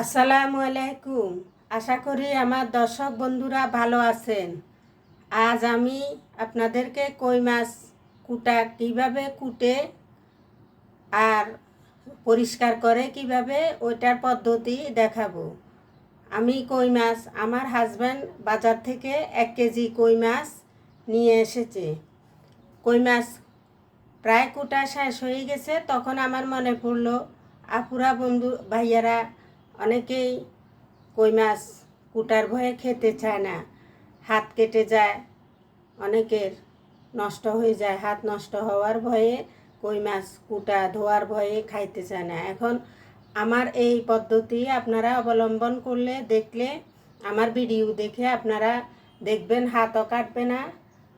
আসসালামু আলাইকুম। আশা করি আমার দর্শক বন্ধুরা ভালো আছেন। আজ আমি আপনাদেরকে কই মাছ কুটা কীভাবে কুটে আর পরিষ্কার করে কীভাবে ওইটার পদ্ধতি দেখাবো। আমি কই মাছ, আমার হাজব্যান্ড বাজার থেকে এক কেজি কই মাছ নিয়ে এসেছে। কই মাছ প্রায় কুটা শেষ হয়ে গেছে, তখন আমার মনে পড়ল, আপুরা বন্ধু, ভাইয়ারা অনেকেই কই মাছ কুটার ভয়ে খেতে চায় না। হাত কেটে যায়, অনেকের নষ্ট হয়ে যায়। হাত নষ্ট হওয়ার ভয়ে কই মাছ কুটা ধোয়ার ভয়ে খাইতে চায় না। এখন আমার এই পদ্ধতি আপনারা অবলম্বন করলে, দেখলে, আমার ভিডিও দেখে আপনারা দেখবেন, হাতও কাটবে না,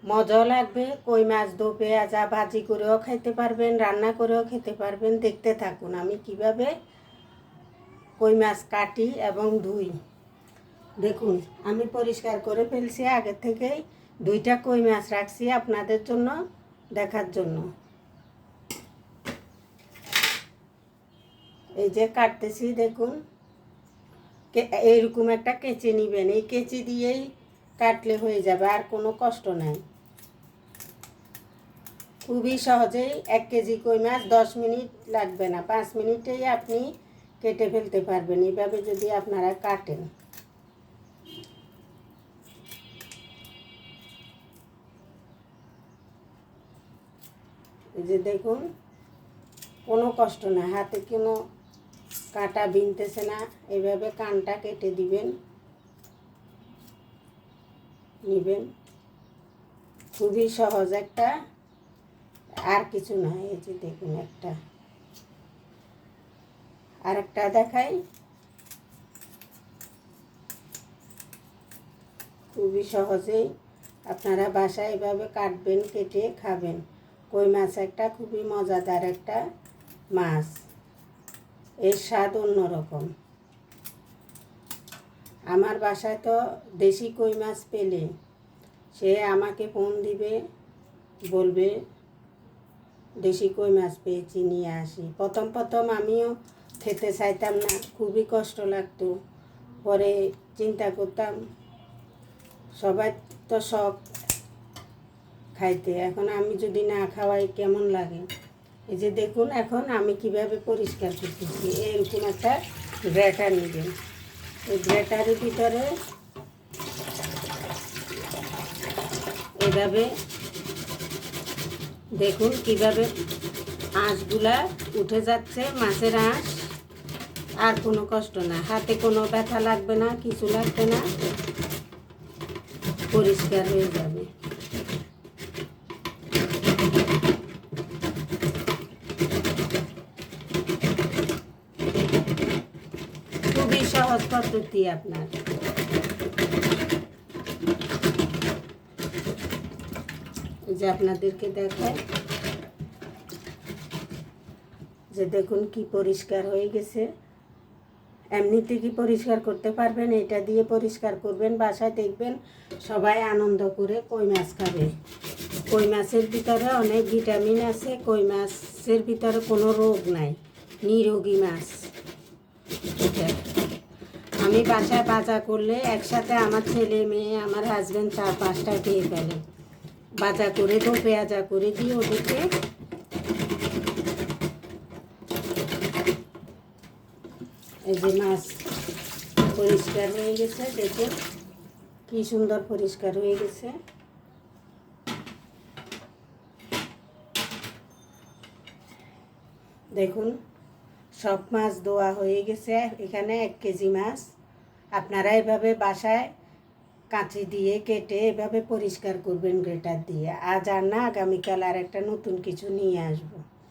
মজাও লাগবে। কই মাছ দো পেঁয়াজা ভাজি করেও খাইতে পারবেন, রান্না করেও খেতে পারবেন, দেখতে থাকুন। আমি কীভাবে কই মাছ কাটি এবং ধুই। দেখুন, আমি পরিষ্কার করে ফেলছি আগে থেকেই। দুইটা কই মাছ রাখছি আপনাদের জন্য, দেখার জন্য। এই যে কাটতেছি, দেখুন। এইরকম একটা কেচি নিবেন। এই কেচি দিয়েই কাটলে হয়ে যাবে, আর কোনো কষ্ট নাই। খুবই সহজেই এক কেজি কই মাছ দশ মিনিট লাগবে না। পাঁচ মিনিটেই আপনি কেটে ফেলতে পারবেন। এইভাবে যদি আপনারা কাটেন। যে দেখুন, কোনো কষ্ট না। হাতে কোনো কাটা বিনতেছে না। এভাবে কানটা কেটে দিবেন। নিবেন। খুবই সহজ একটা। আর কিছু না। এই যে দেখুন একটা। আর একটা দেখাই। খুবই সহজেই আপনারা বাসায় এভাবে কাটবেন, কেটে খাবেন। কই মাছ একটা খুবই মজাদার একটা মাছ। এর স্বাদ অন্যরকম। আমার বাসায় তো দেশি কই মাছ পেলে সে আমাকে ফোন দিবে, বলবে, দেশি কই মাছ পেয়েছি, নিয়ে আসি। প্রথম প্রথম আমিও খেতে চাইতাম না, খুবই কষ্ট লাগতো। পরে চিন্তা করতাম, সবাই তো শখ খাইতে, এখন আমি যদি না খাওয়াই কেমন লাগে? এই যে দেখুন, এখন আমি কীভাবে পরিষ্কার করতেছি, এরকম একটা গ্রেটার নেবেন এই গ্রেটারের ভিতরে এভাবে দেখুন কীভাবে আঁশগুলা উঠে যাচ্ছে, মাছের আঁশ। আর কোনো কষ্ট না। হাতে কোনো ব্যথা লাগবে না, কিছু লাগবে না। পরিষ্কার হয়ে যাবে। খুবই সহজ পদ্ধতি আপনার। যে আপনাদেরকে দেখায় যে দেখুন কি পরিষ্কার হয়ে গেছে। এমনিতে কি পরিষ্কার করতে পারবেন? এটা দিয়ে পরিষ্কার করবেন, বাসায় দেখবেন সবাই আনন্দ করে কই মাছ খাবে। কই মাছের ভিতরে অনেক ভিটামিন আছে, কই মাছের ভিতরে কোনো রোগ নাই, নিরোগী মাছ। এটা। আমি বাসায় বাজা করলে একসাথে আমার ছেলে মেয়ে, আমার হাজব্যান্ড চার পাঁচটা খেয়ে ফেলে। বাজা করে দো, পেঁয়াজা করে দিই ওদেরকে এই যে মাছ পরিষ্কার হয়ে গেছে, দেখুন কি সুন্দর পরিষ্কার হয়ে গেছে। দেখুন, সব মাছ ধোয়া হয়ে গেছে, এখানে এক কেজি মাছ। আপনারা এভাবে বাসায় কাঁচি দিয়ে কেটে এভাবে পরিষ্কার করবেন গ্রেটার দিয়ে। আজ আর না, আগামীকাল আর একটা নতুন কিছু নিয়ে আসব।